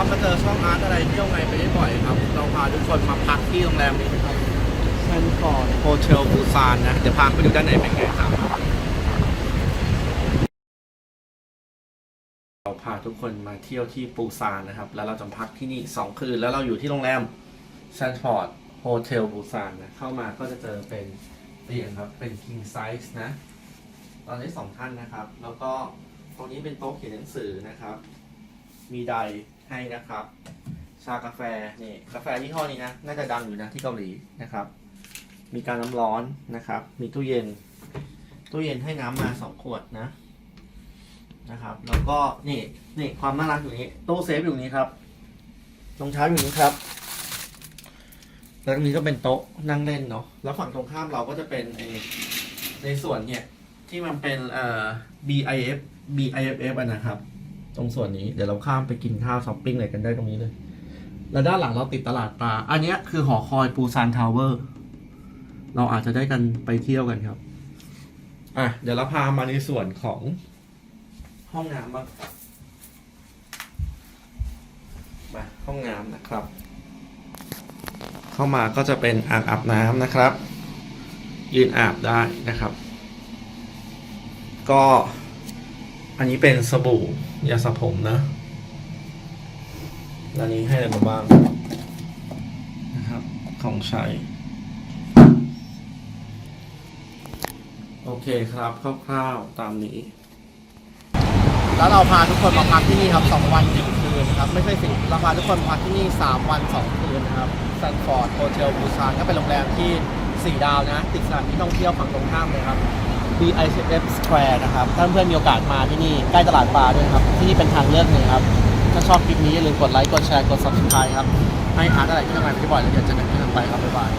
ครับมาเจอช่องอาร์ตอะไรเที่ยวไงไปได้บ่อยครับ เราพาทุกคนมาพักที่โรงแรมนี้นะครับแซนฟอร์ดโฮเทลปูซานนะ เดี๋ยวพาไปดูด้านในเป็นไงครับ เราพาทุกคนมาเที่ยวที่ปูซานนะครับ แล้วเราจะพักที่นี่ 2 คืน แล้วเราอยู่ที่โรงแรมแซนฟอร์ดโฮเทลปูซานนะ เข้ามาก็จะเจอเป็นเตียงครับ เป็น king size นะ ตอนนี้สองท่านนะครับ แล้วก็ตรงนี้เป็นโต๊ะเขียนหนังสือนะครับ มีไดร์ ให้นะครับ ชากาแฟนี่กาแฟยี่ห้อนี้นะน่าจะดังอยู่นะที่เกาหลีนะครับ มีการน้ำร้อนนะครับ มีตู้เย็น ตู้เย็นให้น้ำมาสองขวดนะนะครับ แล้วก็นี่นี่ความน่ารักอยู่นี้ตู้เซฟอยู่นี้ครับรองเท้าอยู่นี้ครับแล้วตรงนี้ก็เป็นโต๊ะนั่งเล่นเนาะแล้วฝั่งตรงข้ามเราก็จะเป็นในส่วนเนี่ยที่มันเป็นเอ่อ BIF BIFF อะนะครับ ตรงส่วนนี้เดี๋ยวเราข้ามไปกินข้าวช้อปปิ้งอะไรกันได้ตรงนี้เลย แล้วด้านหลังเราติดตลาดปลาอันนี้คือหอคอยปูซานทาวเวอร์ เราอาจจะได้กันไปเที่ยวกันครับ อะ เดี๋ยวเราพามาในส่วนของห้องน้ำบ้างมาห้องน้ำนะครับ เข้ามาก็จะเป็นอ่างอาบน้ำนะครับ ยืนอาบได้นะครับ ก็ อันนี้เป็นสบู่ยาสระผมนะแล้วนี้ให้อะไรมาบ้างนะครับ ของใช้ โอเคครับคร่าวๆตามนี้ แล้วเราพาทุกคนมาพักที่นี่ครับ 2 วัน1คืนนะครับ ไม่ใช่สิเราพาทุกคนมาพักที่นี่ 3 วัน 2 คืนนะครับซันฟอร์ดโฮเทลบูซานก็เป็นโรงแรมที่ 4 ดาวนะ ติดสถานที่ท่องเที่ยวฝั่งตรงข้ามเลยครับ BICF Square นะครับ ถ้าเพื่อนมีโอกาสมาที่นี่ ใกล้ตลาดปลาด้วยครับ ที่นี่เป็นทางเลือกหนึ่งครับ ถ้าชอบคลิปนี้อย่าลืมกดไลค์ กดแชร์ กด subscribe ครับ ให้อาร์ตอะไรที่ทำงานไปบ่อยแล้วเดี๋ยวเจอกันที่ต่อไปครับ บ๊ายบาย